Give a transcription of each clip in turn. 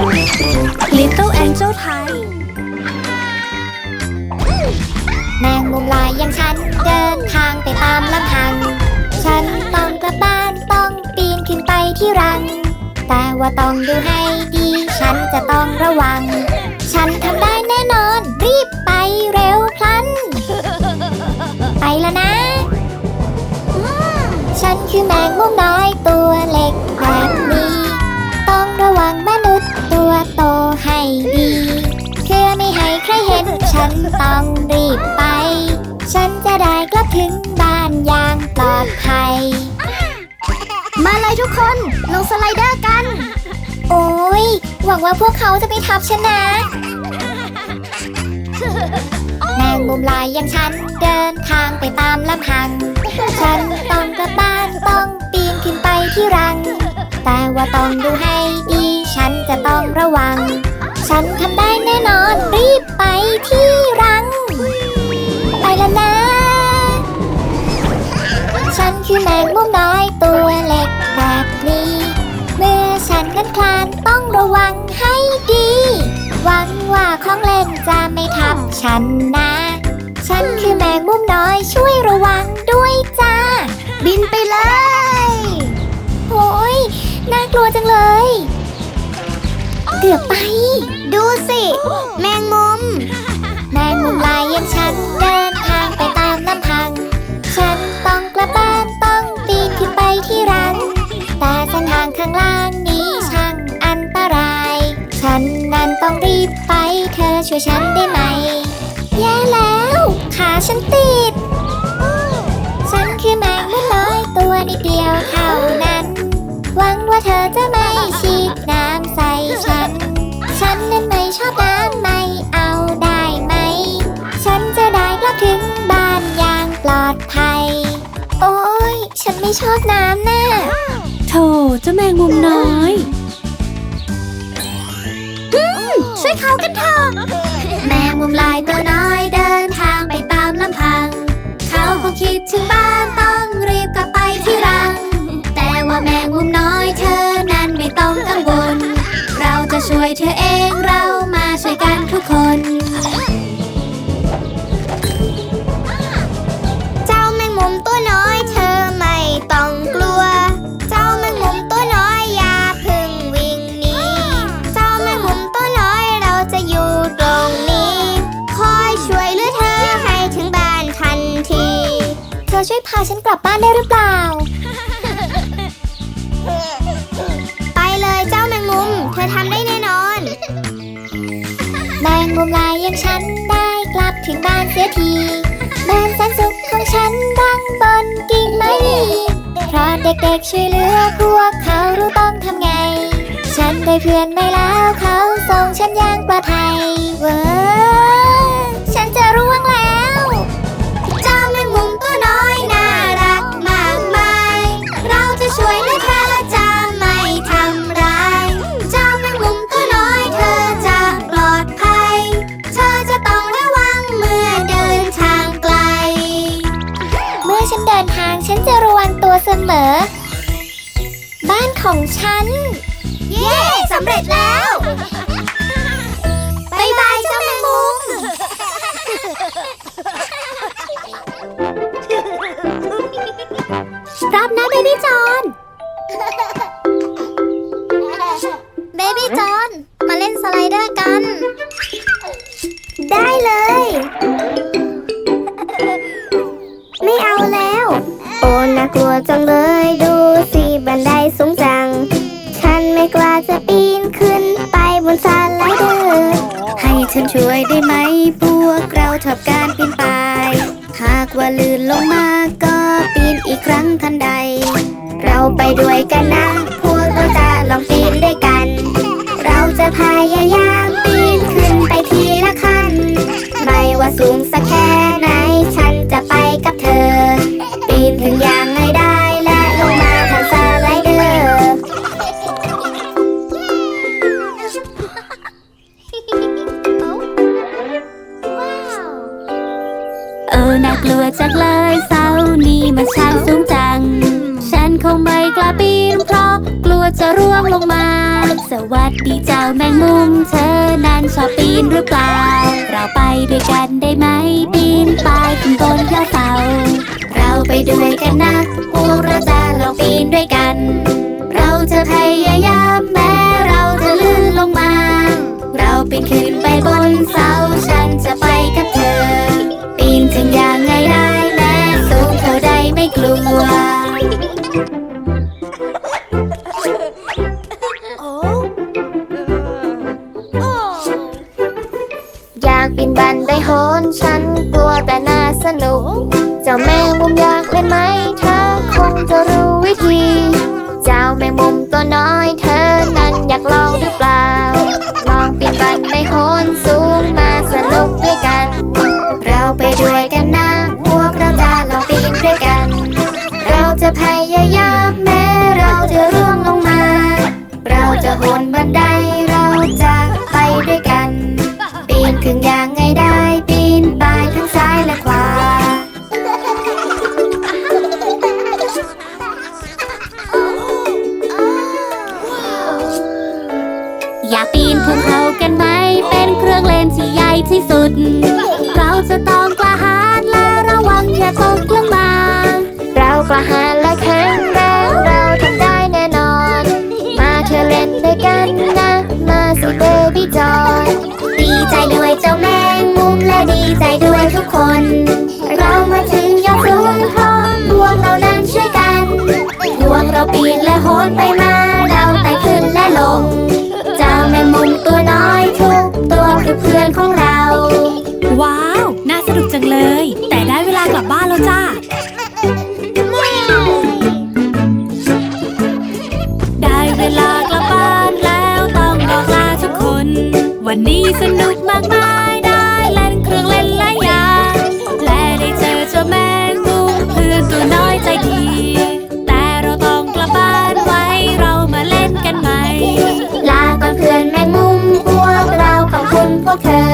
Little Angel ไทย แมงมุมลายอย่างฉัน เดินทางไปตามลำพัง ฉันต้องกลับบ้านต้องปีนขึ้นไปที่รัง แต่ว่าต้องดูให้ดี ฉันจะต้องระวัง ฉันทำได้แน่นอน รีบไปเร็วพลัน ไปแล้วนะ ฉันคือแมงมุมน้อยตัวเล็กแบบ ต้องรีบไป ฉันจะได้กลับถึงบ้านอย่างปลอดภัย มาเลยทุกคน ลงสไลเดอร์กัน โอ้ย หวังว่าพวกเขาจะไม่ทับฉันนะแมงมุมลายอย่างฉันเดินทางไปตามลำพัง ฉันต้องกลับบ้านต้องปีนขึ้นไปที่รัง แต่ว่าต้องดูให้ดี ฉันจะต้องระวัง ฉันทำได้แน่นอน รีบไปที่รัง ไปแล้วนะ ฉันคือแมงมุมน้อยตัวเล็กแบบนี้ เมื่อฉันนั้นคลานต้องระวังให้ดี หวังว่าของเล่นจะไม่ทับฉันนะ ฉันคือแมงมุมน้อยช่วยระวังด้วยจ้า บินไปเลยโอ้ยน่ากลัวจังเลย เกือบไป ดูสิ แมงมุม แมงมุมลายอย่างฉันเดินทางไปตามลำพัง ฉันต้องกลับบ้านต้องปีนขึ้นไปที่รัง แต่เส้นทางข้างล่างนี้ช่างอันตราย ฉันนั้นต้องรีบไปเธอช่วยฉันได้ไหม แย่แล้ว ขาฉันติด ฉันคือแมงมุมน้อยตัวนิดเดียวเท่านั้น หวังว่าเธอจะไม่ฉีด ไม่ชอบน้ำน่ะโถเจ้าแมงมุมน้อยช่วยเขากันเถอะแมงมุมลายตัวน้อยเดินทางไปตามลำพัง เขาคงคิดถึงบ้านต้องรีบกลับไปที่รัง แต่ว่าแมงมุมน้อยเธอนั้นไม่ต้องกังวล เราจะช่วยเธอเองเรามาช่วยกันทุกคน ถึงบ้านเสียทีบ้านแสนสุขของฉันดังบนกิ่งไม้เพราะเด็กๆช่วยเหลือพวกเขารู้ต้องทำไง ฉันได้เพื่อนไม่แล้วเขาส่งฉันอย่างปลอดภัย กันนะตวเราลองปีนด้วยกัน เราจะพยายาม ใจด้วยเจ้าแมงมุมและดีใจด้วยทุกคน เรามาถึงยอดสูงพร้อมดวงเรานั้นช่วยกันดวงเราปีนและโหนไปมาเราไต่ขึ้นและลง เจ้าแมงมุมตัวน้อยทุกตัวคือเพื่อนของเรา นี้สนุกมากมายได้เล่นเครื่องเล่นหลายอย่างและได้เจอเจ้าแมงมุมเพื่อนตัวน้อยใจดี แต่เราต้องกลับบ้านไว้เรามาเล่นกันใหม่ ลาก่อนเพื่อนแมงมุมพวกเราขอบคุณพวกเธอ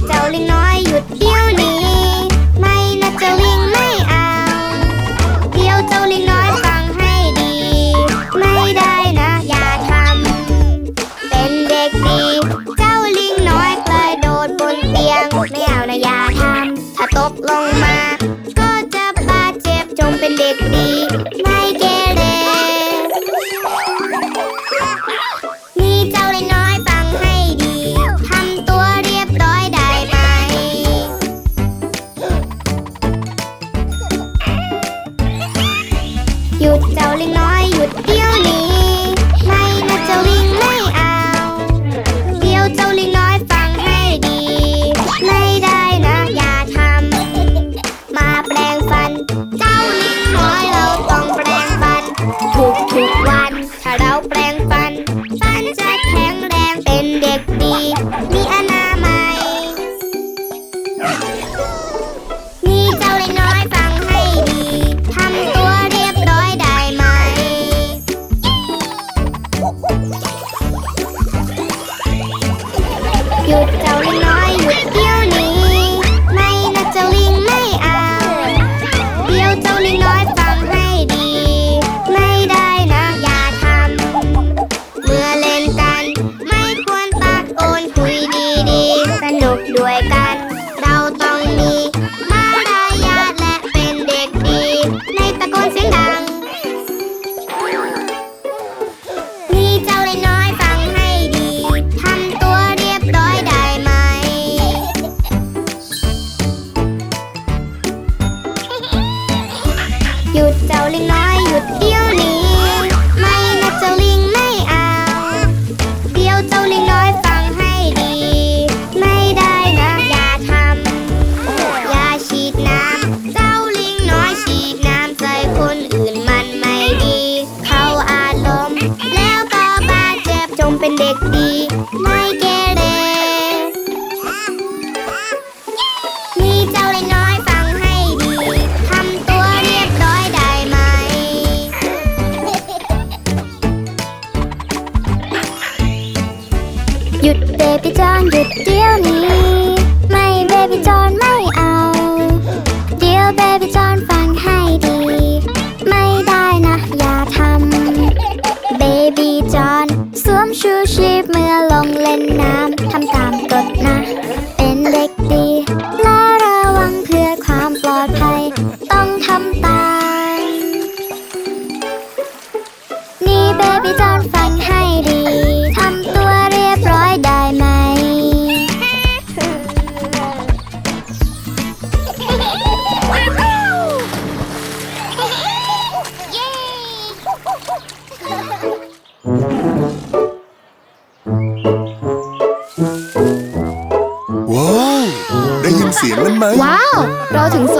Darling,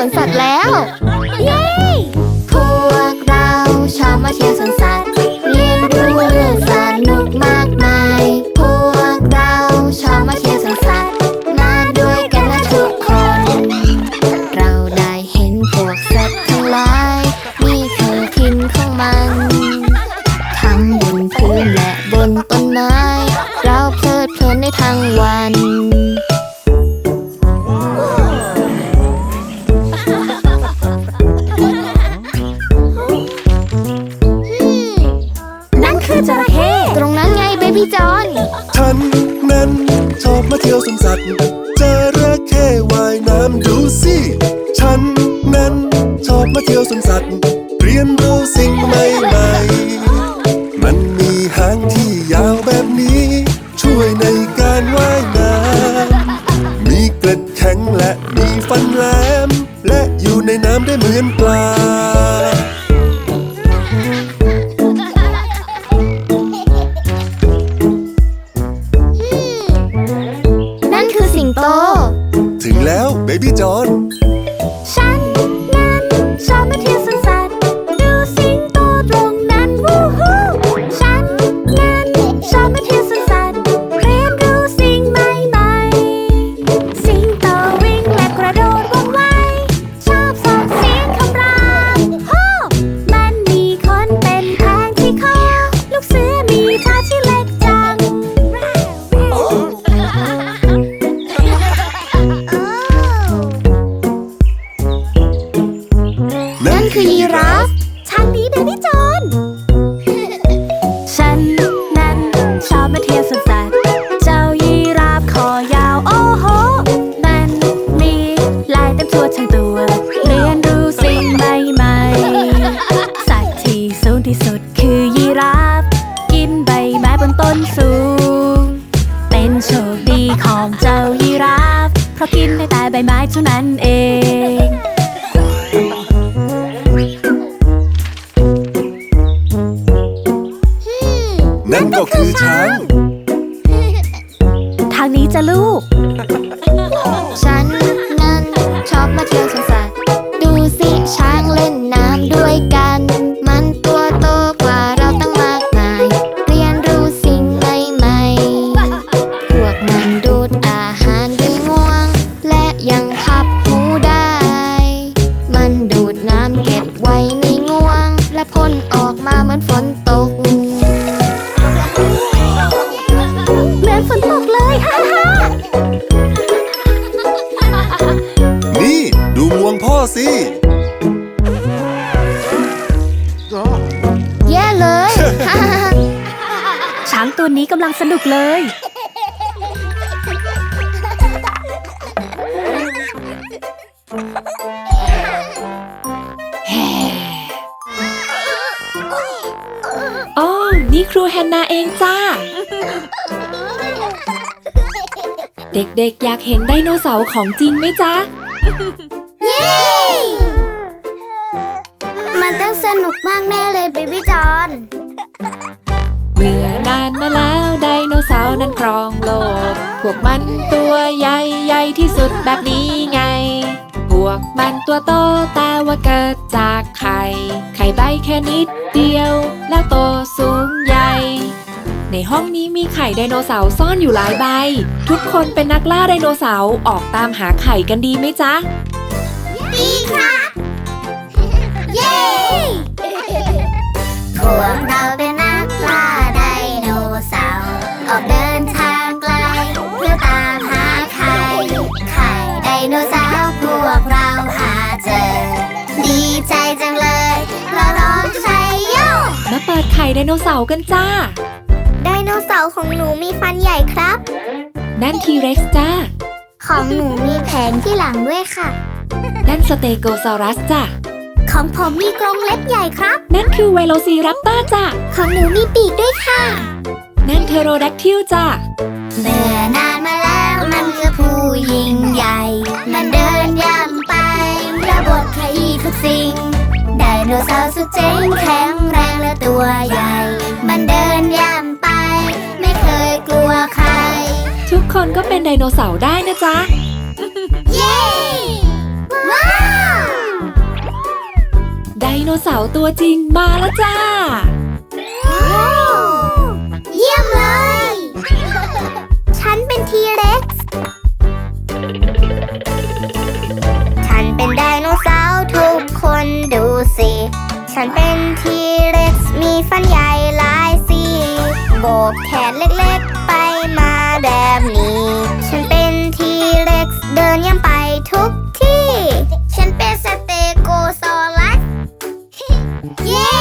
นสัตว์แล้ว เย้ พวกเราชอบมาเที่ยวสวนสัตว์ ชอบมาเที่ยวสวนสัตว์จระเข้ว่ายน้ำดูสิฉันนั้นชอบมาเที่ยวสวนสัตว์เรียนรู้สิ่งใหม่ๆมันมีหางที่ยาวแบบนี้ ช่วยในการว่ายน้ำมีเกล็ดแข็งและมีฟันแหลมและอยู่ในน้ำได้เหมือนปลา นี่ครูแฮนนาเองจ้า เด็กๆ อยากเห็นไดโนเสาร์ของจริงไหมจ๊ะมันต้องสนุกมากแน่เลยเบบี้จอนเมื่อนานมาแล้วไดโนเสาร์นั้นครองโลก พวกมันตัวใหญ่ใหญ่ที่สุดแบบนี้ไง พวกมันตัวโตแต่ว่าเกิดจากไข่ ไข่ใบแค่นิดเดียวแล้วโตสูง ใหญ่ในห้องนี้มีไข่ไดโนเสาร์ซ่อนอยู่หลายใบ ทุกคนเป็นนักล่าไดโนเสาร์ออกตามหาไข่กันดีไหมจ๊ะ ดีค่ะ เย้พวกเราเป็นนักล่าไดโนเสาร์ออกเดินทางไกล เพื่อตามหาไข่ ไข่ไดโนเสาร์พวกเราหาเจอ ดีใจจังเลย เราร้องชัยโยมาเปิดไข่ไดโนเสาร์กันจ้าได โนเสาร์ของหนูมีฟันใหญ่ครับ นั่นทีเร็กซ์จ้า ของหนูมีแผงที่หลังด้วยค่ะ นั่นสเตโกซอรัสจ้ะของผมมีกรงเล็บใหญ่ครับ นั่นคือไวโลซีรัปเตอร์จ้ะของหนูมีปีกด้วยค่ะ นั่นเทโรแดกทิลจ้ะเมื่อนานมาแล้วมันคือผู้ยิ่งใหญ่ มันเดินย่ำไประบดขยี้ทุกสิ่งไดโนเสาร์สุดเจ๋งแข็งแรงและตัวใหญ่ มันเดินย่ำ คนก็เป็นไดโนเสาร์ได้นะจ๊ะ เย้ ว้าว ไดโนเสาร์ตัวจริงมาแล้วจ้า เยี่ยมเลย ฉันเป็นทีเร็กซ์ ฉันเป็นไดโนเสาร์ทุกคนดูสิ ฉันเป็นทีเร็กซ์มีฟันใหญ่หลายสีโบกแขนเล็กๆไป มาแบบนี้ ฉันเป็นทีเร็กซ์เดินย่ำไปทุกที่ ฉันเป็นสเตโกซอรัส เย้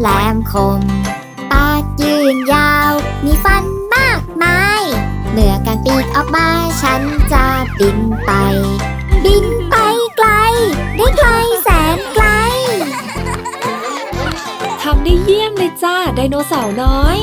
แหลมคม ปากยืนยาว มีฟันมากมาย เมื่อการปีกออกมาฉันจะบินไป บินไปไกล ได้ไกลแสนไกล ทำได้เยี่ยมเลยจ้าไดโนเสาร์น้อย